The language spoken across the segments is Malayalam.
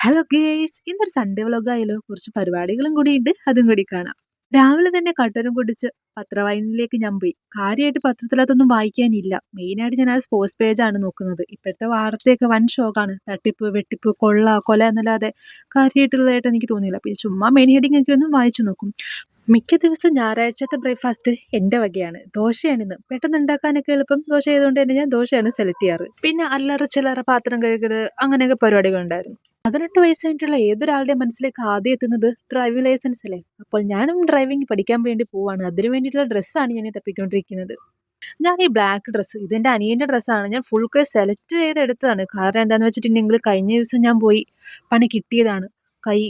ഹലോ ഗേസ് ഇന്നൊരു സൺഡേ വ്ളോഗായാലോ കുറച്ച് പരിപാടികളും കൂടി ഉണ്ട് അതും കൂടി കാണാം. രാവിലെ തന്നെ കട്ടനും കുടിച്ച് പത്രവായനയിലേക്ക് ഞാൻ പോയി. കാര്യമായിട്ട് പത്രത്തിലകത്തൊന്നും വായിക്കാനില്ല. മെയിനായിട്ട് ഞാൻ ആ സ്പോർട്സ് പേജാണ് നോക്കുന്നത്. ഇപ്പോഴത്തെ വാർത്തയൊക്കെ വൻ ഷോക്കാണ് തട്ടിപ്പ് വെട്ടിപ്പ് കൊള്ള കൊല എന്നല്ലാതെ കാര്യമായിട്ടുള്ളതായിട്ട് എനിക്ക് തോന്നിയില്ല. പിന്നെ ചുമ്മാ മെയിൻ ഹെഡിങ് ഒക്കെ ഒന്നും വായിച്ചു നോക്കും. മിക്ക ദിവസവും ഞായറാഴ്ചത്തെ ബ്രേക്ക്ഫാസ്റ്റ് എന്റെ വകയാണ്. ദോശയാണിന്ന് പെട്ടെന്ന് ഉണ്ടാക്കാനൊക്കെ എളുപ്പം. ദോശ ആയതുകൊണ്ട് തന്നെ ഞാൻ ദോശയാണ് സെലക്ട് ചെയ്യാറ്. പിന്നെ അല്ലറ ചില്ലറ പാത്രം കഴുകൽ അങ്ങനെയൊക്കെ പരിപാടികളുണ്ടായിരുന്നു. പതിനെട്ട് വയസ്സ് കഴിഞ്ഞിട്ടുള്ള ഏതൊരാളുടെ മനസ്സിലേക്ക് ആദ്യം എത്തുന്നത് ഡ്രൈവിംഗ് ലൈസൻസ് അല്ലേ? അപ്പോൾ ഞാനും ഡ്രൈവിംഗ് പഠിക്കാൻ വേണ്ടി പോവാണ്. അതിന് വേണ്ടിയിട്ടുള്ള ഡ്രസ്സാണ് ഞാൻ തപ്പിക്കൊണ്ടിരിക്കുന്നത്. ഞാൻ ഈ ബ്ലാക്ക് ഡ്രസ്സ് ഇതെന്റെ അനിയന്റെ ഡ്രസ്സാണ് ഞാൻ ഫുൾ കൈ സെലക്ട് ചെയ്തെടുത്തതാണ്. കാരണം എന്താണെന്ന് വെച്ചിട്ടുണ്ടെങ്കിൽ കഴിഞ്ഞ ദിവസം ഞാൻ പോയി പണി കിട്ടിയതാണ്. കൈ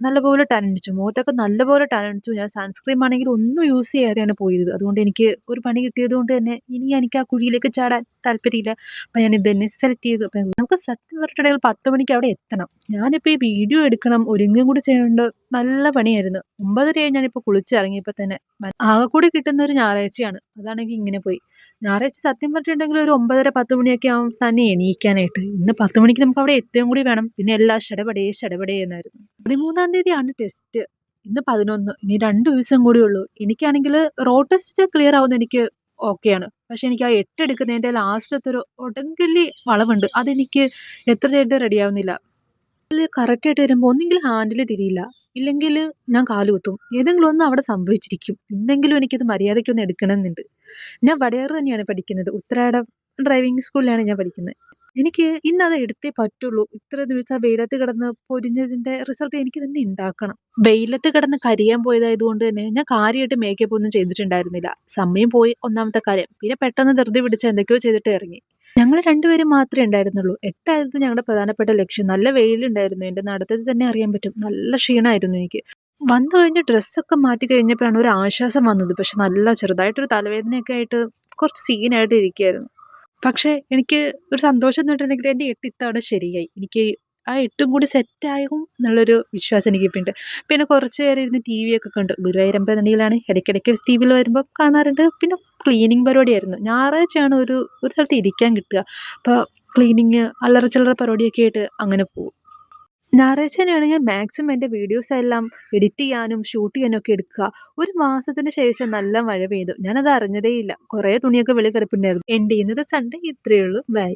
നല്ലപോലെ ടനടിച്ചു മുഖത്തൊക്കെ നല്ലപോലെ ടനടിച്ചു ഞാൻ സൺസ്ക്രീം ആണെങ്കിൽ ഒന്നും യൂസ് ചെയ്യാതെയാണ് പോയത്. അതുകൊണ്ട് എനിക്ക് ഒരു പണി കിട്ടിയത് കൊണ്ട് തന്നെ ഇനി എനിക്ക് ആ കുഴിയിലേക്ക് ചാടാൻ താല്പര്യമില്ല. അപ്പം ഞാൻ ഇത് തന്നെ സെലക്ട് ചെയ്തു. അപ്പം നമുക്ക് സത്യം പറഞ്ഞിട്ടുണ്ടെങ്കിൽ പത്ത് മണിക്ക് അവിടെ എത്തണം. ഞാനിപ്പോൾ ഈ വീഡിയോ എടുക്കണം ഒരുങ്ങും കൂടി ചെയ്യുന്നുണ്ട്. നല്ല പണിയായിരുന്നു. ഒമ്പതരയായി ഞാനിപ്പോൾ കുളിച്ചിറങ്ങിയപ്പോൾ തന്നെ. ആകെ കൂടി കിട്ടുന്ന ഒരു ഞായറാഴ്ചയാണ്. അതാണെങ്കിൽ ഇങ്ങനെ പോയി. ഞായറാഴ്ച സത്യം പറഞ്ഞിട്ടുണ്ടെങ്കിൽ ഒരു ഒമ്പതര പത്ത് മണിയൊക്കെ ആവും തന്നെ എണീക്കാനായിട്ട്. ഇന്ന് പത്ത് മണിക്ക് നമുക്ക് അവിടെ എത്തുകയും കൂടി വേണം. പിന്നെ എല്ലാ ഷടപടേ ഷടപടേ എന്നായിരുന്നു. പതിമൂന്നാം തീയതിയാണ് ടെസ്റ്റ് ഇന്ന് പതിനൊന്ന്. ഇനി രണ്ട് ദിവസം കൂടിയുള്ളൂ എനിക്കാണെങ്കിൽ റോഡ് ടെസ്റ്റ് ക്ലിയർ ആവുന്ന എനിക്ക് ഓക്കെയാണ് പക്ഷെ എനിക്ക് ആ എട്ട് എടുക്കുന്നതിന്റെ ലാസ്റ്റത്തെ ഒരു ഒടങ്കല്ലി വളവുണ്ട്. അതെനിക്ക് എത്ര ചെയ്തിട്ട് റെഡിയാവുന്നില്ല. കറക്റ്റായിട്ട് വരുമ്പോൾ ഒന്നെങ്കിൽ ഹാൻഡിൽ തിരിയില്ല. ഇല്ലെങ്കിൽ ഞാൻ കാൽ കുത്തും. ഏതെങ്കിലും ഒന്ന് അവിടെ സംഭവിച്ചിരിക്കും. എന്തെങ്കിലും എനിക്കത് മര്യാദയ്ക്കൊന്ന് എടുക്കണമെന്നുണ്ട്. ഞാൻ വടയാറ് തന്നെയാണ് പഠിക്കുന്നത്. ഉത്തരാടം ഡ്രൈവിംഗ് സ്കൂളിലാണ് ഞാൻ പഠിക്കുന്നത്. എനിക്ക് ഇന്ന് അത് എടുത്തേ പറ്റുള്ളൂ. ഇത്ര ദിവസം വെയിലത്ത് കിടന്ന് പൊരിഞ്ഞതിന്റെ റിസൾട്ട് എനിക്ക് തന്നെ ഉണ്ടാക്കണം വെയിലത്ത് കിടന്ന് കരിയാൻ പോയതായതുകൊണ്ട് തന്നെ ഞാൻ കാര്യമായിട്ട് മേക്കപ്പ് ഒന്നും ചെയ്തിട്ടുണ്ടായിരുന്നില്ല. സമയം പോയി ഒന്നാമത്തെ കാര്യം. പിന്നെ പെട്ടെന്ന് ധൃതി പിടിച്ച് എന്തൊക്കെയോ ചെയ്തിട്ട് ഇറങ്ങി. ഞങ്ങൾ രണ്ടുപേരും മാത്രമേ ഉണ്ടായിരുന്നുള്ളൂ. എട്ടായിരുന്നു ഞങ്ങളുടെ പ്രധാനപ്പെട്ട ലക്ഷ്യം. നല്ല വെയിലുണ്ടായിരുന്നു. എന്റെ നടത്തത്തിൽ തന്നെ അറിയാൻ പറ്റും. നല്ല ക്ഷീണമായിരുന്നു എനിക്ക്. വന്നു കഴിഞ്ഞ് ഡ്രസ്സൊക്കെ മാറ്റി കഴിഞ്ഞപ്പോഴാണ് ഒരു ആശ്വാസം വന്നത്. പക്ഷെ നല്ല ചെറുതായിട്ടൊരു തലവേദനയൊക്കെ ആയിട്ട് കുറച്ച് സീനായിട്ട് ഇരിക്കുകയായിരുന്നു. പക്ഷേ എനിക്ക് ഒരു സന്തോഷം എന്ന് എന്റെ എട്ട് ഇത്തവണ ശരിയായി. എനിക്ക് ആ എട്ടും കൂടി സെറ്റാകും എന്നുള്ളൊരു വിശ്വാസം എനിക്ക് ഉണ്ട് പിന്നെ കുറച്ച് നേരം ഇരുന്ന് ടി വി ഒക്കെ കണ്ടു. ഗുരുവായൂരമ്പ എന്നുണ്ടെങ്കിലാണ് ഇടയ്ക്കിടയ്ക്ക് ടി വിയിൽ വരുമ്പോൾ കാണാറുണ്ട്. പിന്നെ ക്ലീനിങ് പരിപാടിയായിരുന്നു. ഞായറാഴ്ചയാണ് ഒരു ഒരു സ്ഥലത്ത് ഇരിക്കാൻ കിട്ടുക. അപ്പോൾ ക്ലീനിങ് അല്ലറ ചില്ലറ പരിപാടിയൊക്കെ ആയിട്ട് അങ്ങനെ പോകും. തന്നെയാണ് ഞാൻ മാക്സിമം എന്റെ വീഡിയോസ് എല്ലാം എഡിറ്റ് ചെയ്യാനും ഷൂട്ട് ചെയ്യാനും ഒക്കെ എടുക്കുക. ഒരു മാസത്തിന് ശേഷം നല്ല മഴ പെയ്തു. ഞാനത് അറിഞ്ഞതേയില്ല കുറേ തുണിയൊക്കെ വെളി കിടപ്പുണ്ടായിരുന്നു. എന്റെ ഇന്നത്തെ സൺഡേ ഇത്രയേ ഉള്ളൂ. ബൈ